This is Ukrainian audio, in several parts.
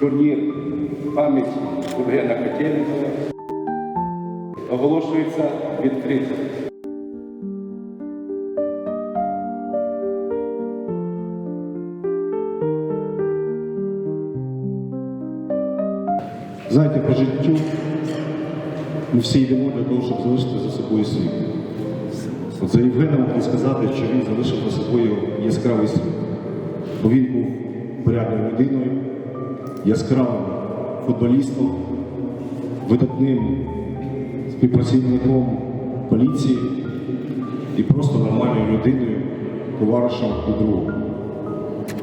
турнір пам'ять Євгена Котельникова оголошується відкритим. Знаєте, по життю ми всі йдемо для того, щоб залишити за собою світ. За Євгеном можна сказати, що він залишив за собою яскравий світ. Бо він був порядною людиною, яскравим футболістом, видатним співпрацівником поліції і просто нормальною людиною, товаришем і другом.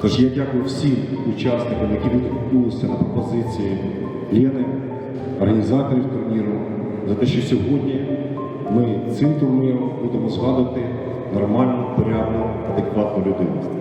Тож я дякую всім учасникам, які відгукнулися на пропозиції Лєни, організаторів турніру, за те, що сьогодні ми цим турніром будемо згадувати нормальну, порядну, адекватну людину.